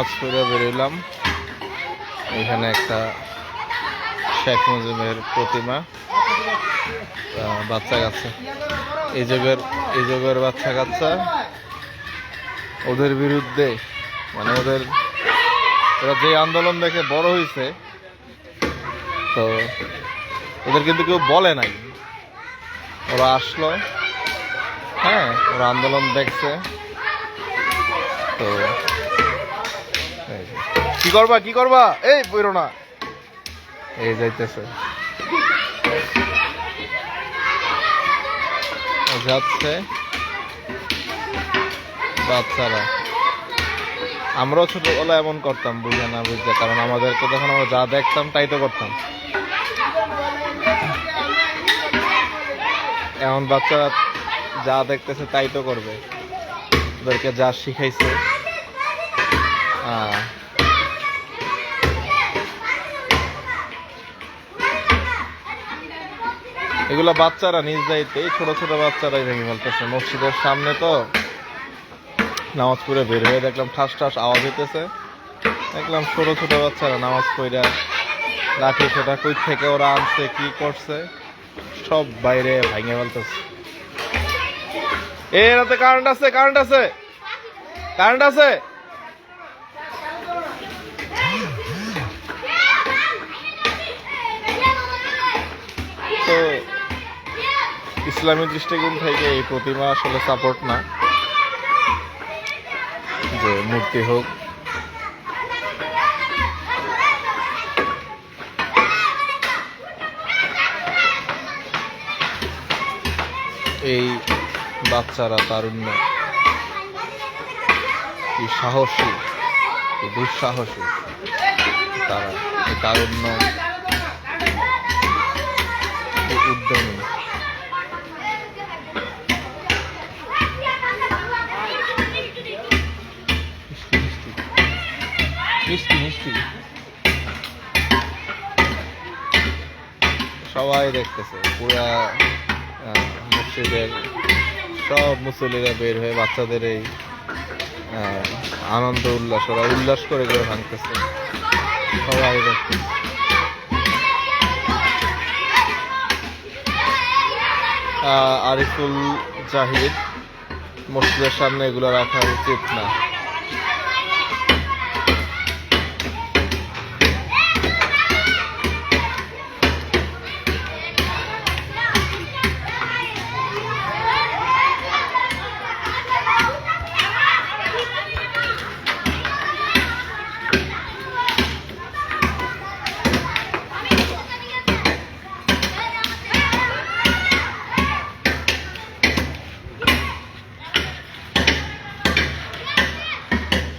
নামাজ পড়ে বেরোলাম এখানে একটা শেখ মুজিবের প্রতিমা বাচ্চা কাচ্চা এই যুগের এই যুগের বাচ্চা কাচ্চা ওদের বিরুদ্ধে মানে ওদের, ওরা যে আন্দোলন দেখে বড় হয়েছে তো ওদের কিন্তু কেউ বলে নাই ওরা আসলো হ্যাঁ ওরা আন্দোলন দেখছে, তো। কি করবা কি করবা? এই বইরো না। এই যাইতেছে। যাচ্ছে। বাচ্চারা। আমরাও ছোটবেলা এমন করতাম বুঝে না বুঝতে কারণ আমাদেরকে যখন আমরা যা দেখতাম তাই তো করতাম। এমন বাচ্চারা যা দেখতেছে তাই তো করবে। ওদেরকে যা শিখাইছে। আহ, এগুলা বাচ্চারা নিজ দায়িত্বে ছোট ছোট বাচ্চারাই ভেঙে ফেলতেছে। মসজিদের সামনে তো নামাজ পড়ে বের হয়ে দেখলাম ঠাস ঠাস আওয়াজ হইতেছে। দেখলাম ছোট ছোট বাচ্চারা নামাজ পড়া, লাঠি সেটা কই থেকে ওরা আনছে, কি করছে, সব বাইরে ভেঙে ফেলতেছে। এ রাতে কারেন্ট আছে কারেন্ট আছে কারেন্ট আছে। ইসলামী দৃষ্টিকোণ থেকে এই প্রতিমা আসলে সাপোর্ট না। যে মূর্তি হোক। এই বাচ্চারা তারুণ্য। কি সাহসী দুঃসাহসী তারা এই তারুণ্য উদ্যমী। মিষ্টি মিষ্টি। সবাই দেখতেছে, পুরা মসজিদের সব মুসল্লিরা বের হয়ে বাচ্চাদের এই আনন্দ, উল্লাস, ওরা উল্লাস করে করে ভাঙতেছে। সবাই দেখতেছে। আরিফুল জাহিদ, মসজিদের সামনে এগুলো রাখা উচিত না।